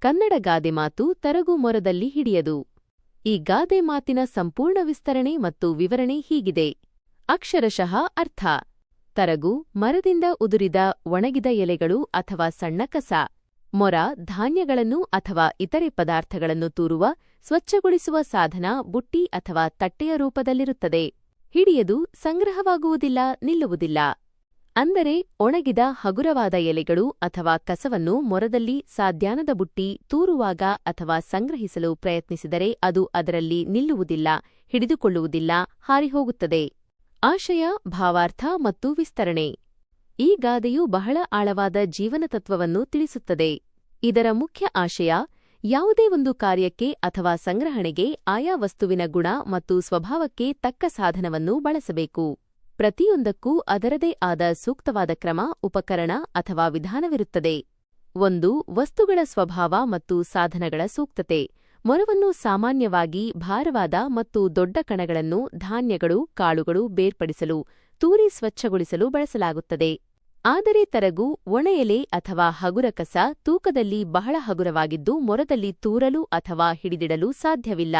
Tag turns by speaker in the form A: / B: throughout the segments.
A: ಕನ್ನಡ ಗಾದೆ ಮಾತು ತರಗು ಮೊರದಲ್ಲಿ ಹಿಡಿಯದು. ಈ ಗಾದೆ ಮಾತಿನ ಸಂಪೂರ್ಣ ವಿಸ್ತರಣೆ ಮತ್ತು ವಿವರಣೆ ಹೀಗಿದೆ. ಅಕ್ಷರಶಃ ಅರ್ಥ. ತರಗು, ಮರದಿಂದ ಉದುರಿದ ಒಣಗಿದ ಎಲೆಗಳು ಅಥವಾ ಸಣ್ಣ ಕಸ. ಮೊರ, ಧಾನ್ಯಗಳನ್ನು ಅಥವಾ ಇತರೆ ಪದಾರ್ಥಗಳನ್ನು ತೂರುವ, ಸ್ವಚ್ಛಗೊಳಿಸುವ ಸಾಧನ ಬುಟ್ಟಿ ಅಥವಾ ತಟ್ಟೆಯ ರೂಪದಲ್ಲಿರುತ್ತದೆ. ಹಿಡಿಯದು, ಸಂಗ್ರಹವಾಗುವುದಿಲ್ಲ, ನಿಲ್ಲುವುದಿಲ್ಲ. ಅಂದರೆ ಒಣಗಿದ ಹಗುರವಾದ ಎಲೆಗಳು ಅಥವಾ ಕಸವನ್ನು ಮೊರದಲ್ಲಿ ಸಾಧ್ಯಾನದ ಬುಟ್ಟಿ ತೂರುವಾಗ ಅಥವಾ ಸಂಗ್ರಹಿಸಲು ಪ್ರಯತ್ನಿಸಿದರೆ ಅದು ಅದರಲ್ಲಿ ನಿಲ್ಲುವುದಿಲ್ಲ, ಹಿಡಿದುಕೊಳ್ಳುವುದಿಲ್ಲ, ಹಾರಿಹೋಗುತ್ತದೆ. ಆಶಯ, ಭಾವಾರ್ಥ ಮತ್ತು ವಿಸ್ತರಣೆ. ಈ ಗಾದೆಯು ಬಹಳ ಆಳವಾದ ಜೀವನತತ್ವವನ್ನು ತಿಳಿಸುತ್ತದೆ. ಇದರ ಮುಖ್ಯ ಆಶಯ, ಯಾವುದೇ ಒಂದು ಕಾರ್ಯಕ್ಕೆ ಅಥವಾ ಸಂಗ್ರಹಣೆಗೆ ಆಯಾ ವಸ್ತುವಿನ ಗುಣ ಮತ್ತು ಸ್ವಭಾವಕ್ಕೆ ತಕ್ಕ ಸಾಧನವನ್ನು ಬಳಸಬೇಕು. ಪ್ರತಿಯೊಂದಕ್ಕೂ ಅದರದೇ ಆದ ಸೂಕ್ತವಾದ ಕ್ರಮ, ಉಪಕರಣ ಅಥವಾ ವಿಧಾನವಿರುತ್ತದೆ. ಒಂದು, ವಸ್ತುಗಳ ಸ್ವಭಾವ ಮತ್ತು ಸಾಧನಗಳ ಸೂಕ್ತತೆ. ಮೊರವನ್ನು ಸಾಮಾನ್ಯವಾಗಿ ಭಾರವಾದ ಮತ್ತು ದೊಡ್ಡ ಕಣಗಳನ್ನು, ಧಾನ್ಯಗಳು, ಕಾಳುಗಳು ಬೇರ್ಪಡಿಸಲು, ತೂರಿ ಸ್ವಚ್ಛಗೊಳಿಸಲು ಬಳಸಲಾಗುತ್ತದೆ. ಆದರೆ ತರಗು ಒಣ ಎಲೆ ಅಥವಾ ಹಗುರ ಕಸ ತೂಕದಲ್ಲಿ ಬಹಳ ಹಗುರವಾಗಿದ್ದು, ಮೊರದಲ್ಲಿ ತೂರಲು ಅಥವಾ ಹಿಡಿದಿಡಲು ಸಾಧ್ಯವಿಲ್ಲ.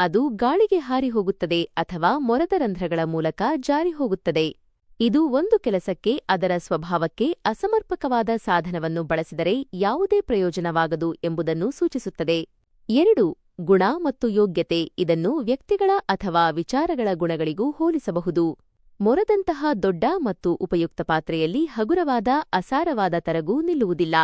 A: ಅದು ಗಾಳಿಗೆ ಹಾರಿ ಹೋಗುತ್ತದೆ ಅಥವಾ ಮೊರದ ರಂಧ್ರಗಳ ಮೂಲಕ ಜಾರಿ ಹೋಗುತ್ತದೆ ಇದು ಒಂದು ಕೆಲಸಕ್ಕೆ ಅದರ ಸ್ವಭಾವಕ್ಕೆ ಅಸಮರ್ಪಕವಾದ ಸಾಧನವನ್ನು ಬಳಸಿದರೆ ಯಾವುದೇ ಪ್ರಯೋಜನವಾಗದು ಎಂಬುದನ್ನು ಸೂಚಿಸುತ್ತದೆ. ಎರಡು, ಗುಣ ಮತ್ತು ಯೋಗ್ಯತೆ ಇದನ್ನು ವ್ಯಕ್ತಿಗಳ ಅಥವಾ ವಿಚಾರಗಳ ಗುಣಗಳಿಗೂ ಹೋಲಿಸಬಹುದು. ಮೊರದಂತಹ ದೊಡ್ಡ ಮತ್ತು ಉಪಯುಕ್ತ ಪಾತ್ರೆಯಲ್ಲಿ ಹಗುರವಾದ, ಅಸಾರವಾದ ತರಗು ನಿಲ್ಲುವುದಿಲ್ಲ.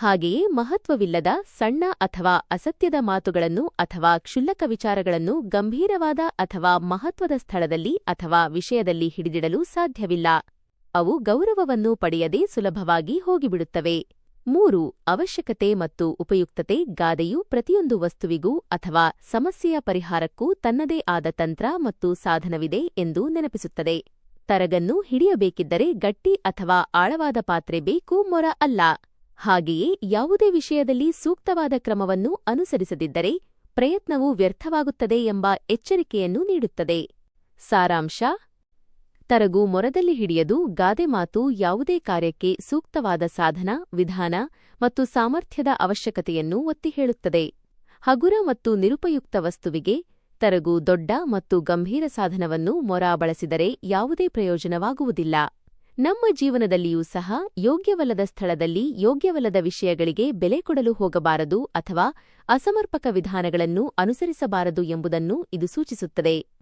A: ಹಾಗೆಯೇ ಮಹತ್ವವಿಲ್ಲದ ಸಣ್ಣ ಅಥವಾ ಅಸತ್ಯದ ಮಾತುಗಳನ್ನು ಅಥವಾ ಕ್ಷುಲ್ಲಕ ವಿಚಾರಗಳನ್ನು ಗಂಭೀರವಾದ ಅಥವಾ ಮಹತ್ವದ ಸ್ಥಳದಲ್ಲಿ ಅಥವಾ ವಿಷಯದಲ್ಲಿ ಹಿಡಿದಿಡಲು ಸಾಧ್ಯವಿಲ್ಲ. ಅವು ಗೌರವವನ್ನು ಪಡೆಯದೆ ಸುಲಭವಾಗಿ ಹೋಗಿಬಿಡುತ್ತವೆ. ಮೂರು, ಅವಶ್ಯಕತೆ ಮತ್ತು ಉಪಯುಕ್ತತೆ ಗಾದೆಯು ಪ್ರತಿಯೊಂದು ವಸ್ತುವಿಗೂ ಅಥವಾ ಸಮಸ್ಯೆಯ ಪರಿಹಾರಕ್ಕೂ ತನ್ನದೇ ಆದ ತಂತ್ರ ಮತ್ತು ಸಾಧನವಿದೆ ಎಂದು ನೆನಪಿಸುತ್ತದೆ. ತರಗನ್ನು ಹಿಡಿಯಬೇಕಿದ್ದರೆ ಗಟ್ಟಿ ಅಥವಾ ಆಳವಾದ ಪಾತ್ರೆ ಬೇಕು ಮೊರ ಅಲ್ಲ. ಹಾಗೆಯೇ ಯಾವುದೇ ವಿಷಯದಲ್ಲಿ ಸೂಕ್ತವಾದ ಕ್ರಮವನ್ನು ಅನುಸರಿಸದಿದ್ದರೆ ಪ್ರಯತ್ನವು ವ್ಯರ್ಥವಾಗುತ್ತದೆ ಎಂಬ ಎಚ್ಚರಿಕೆಯನ್ನು ನೀಡುತ್ತದೆ. ಸಾರಾಂಶ, ತರಗು ಮೊರದಲ್ಲಿ ಹಿಡಿಯದು ಗಾದೆ ಮಾತು ಯಾವುದೇ ಕಾರ್ಯಕ್ಕೆ ಸೂಕ್ತವಾದ ಸಾಧನ, ವಿಧಾನ ಮತ್ತು ಸಾಮರ್ಥ್ಯದ ಅವಶ್ಯಕತೆಯನ್ನು ಒತ್ತಿ ಹೇಳುತ್ತದೆ. ಹಗುರ ಮತ್ತು ನಿರುಪಯುಕ್ತ ವಸ್ತುವಿಗೆ ತರಗು ದೊಡ್ಡ ಮತ್ತು ಗಂಭೀರ ಸಾಧನವನ್ನು ಮೊರ ಬಳಸಿದರೆ ಯಾವುದೇ ಪ್ರಯೋಜನವಾಗುವುದಿಲ್ಲ. ನಮ್ಮ ಜೀವನದಲ್ಲಿಯೂ ಸಹ ಯೋಗ್ಯವಲ್ಲದ ಸ್ಥಳದಲ್ಲಿ ಯೋಗ್ಯವಲ್ಲದ ವಿಷಯಗಳಿಗೆ ಬೆಲೆ ಕೊಡಲು ಹೋಗಬಾರದು ಅಥವಾ ಅಸಮರ್ಪಕ ವಿಧಾನಗಳನ್ನು ಅನುಸರಿಸಬಾರದು ಎಂಬುದನ್ನು ಇದು ಸೂಚಿಸುತ್ತದೆ.